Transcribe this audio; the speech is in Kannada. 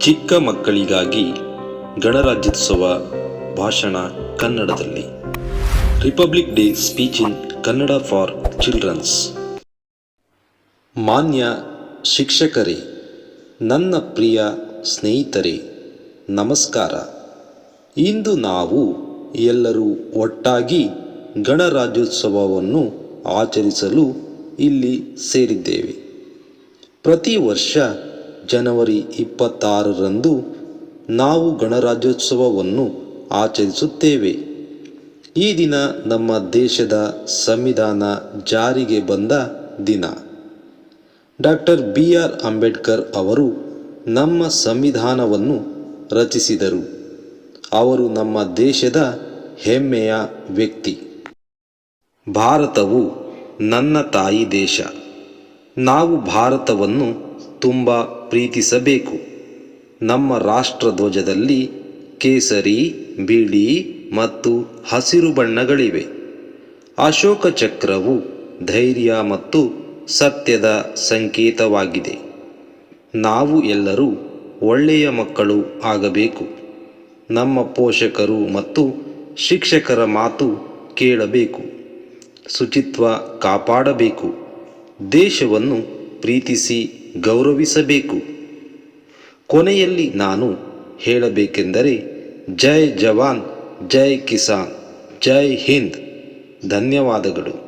ಚಿಕ್ಕ ಮಕ್ಕಳಿಗಾಗಿ ಗಣರಾಜ್ಯೋತ್ಸವ ಭಾಷಣ ಕನ್ನಡದಲ್ಲಿ. Republic day speech in Kannada for childrens. ಮಾನ್ಯ ಶಿಕ್ಷಕರೇ, ನನ್ನ ಪ್ರಿಯ ಸ್ನೇಹಿತರೇ, ನಮಸ್ಕಾರ. ಇಂದು ನಾವು ಎಲ್ಲರೂ ಒಟ್ಟಾಗಿ ಗಣರಾಜ್ಯೋತ್ಸವವನ್ನು ಆಚರಿಸಲು ಇಲ್ಲಿ ಸೇರಿದ್ದೇವೆ. ಪ್ರತಿ ವರ್ಷ ಜನವರಿ ಇಪ್ಪತ್ತಾರರಂದು ನಾವು ಗಣರಾಜ್ಯೋತ್ಸವವನ್ನು ಆಚರಿಸುತ್ತೇವೆ. ಈ ದಿನ ನಮ್ಮ ದೇಶದ ಸಂವಿಧಾನ ಜಾರಿಗೆ ಬಂದ ದಿನ. ಡಾಕ್ಟರ್ ಬಿ ಆರ್ ಅಂಬೇಡ್ಕರ್ ಅವರು ನಮ್ಮ ಸಂವಿಧಾನವನ್ನು ರಚಿಸಿದರು. ಅವರು ನಮ್ಮ ದೇಶದ ಹೆಮ್ಮೆಯ ವ್ಯಕ್ತಿ. ಭಾರತವು ನನ್ನ ತಾಯಿ ದೇಶ. ನಾವು ಭಾರತವನ್ನು ತುಂಬ ಪ್ರೀತಿಸಬೇಕು. ನಮ್ಮ ರಾಷ್ಟ್ರಧ್ವಜದಲ್ಲಿ ಕೇಸರಿ, ಬಿಳಿ ಮತ್ತು ಹಸಿರು ಬಣ್ಣಗಳಿವೆ. ಅಶೋಕ ಚಕ್ರವು ಧೈರ್ಯ ಮತ್ತು ಸತ್ಯದ ಸಂಕೇತವಾಗಿದೆ. ನಾವು ಎಲ್ಲರೂ ಒಳ್ಳೆಯ ಮಕ್ಕಳು ಆಗಬೇಕು. ನಮ್ಮ ಪೋಷಕರು ಮತ್ತು ಶಿಕ್ಷಕರ ಮಾತು ಕೇಳಬೇಕು. ಶುಚಿತ್ವ ಕಾಪಾಡಬೇಕು. ದೇಶವನ್ನು ಪ್ರೀತಿಸಿ ಗೌರವಿಸಬೇಕು. ಕೊನೆಯಲ್ಲಿ ನಾನು ಹೇಳಬೇಕೆಂದರೆ ಜೈ ಜವಾನ್ ಜೈ ಕಿಸಾನ್ ಜೈ ಹಿಂದ್. ಧನ್ಯವಾದಗಳು.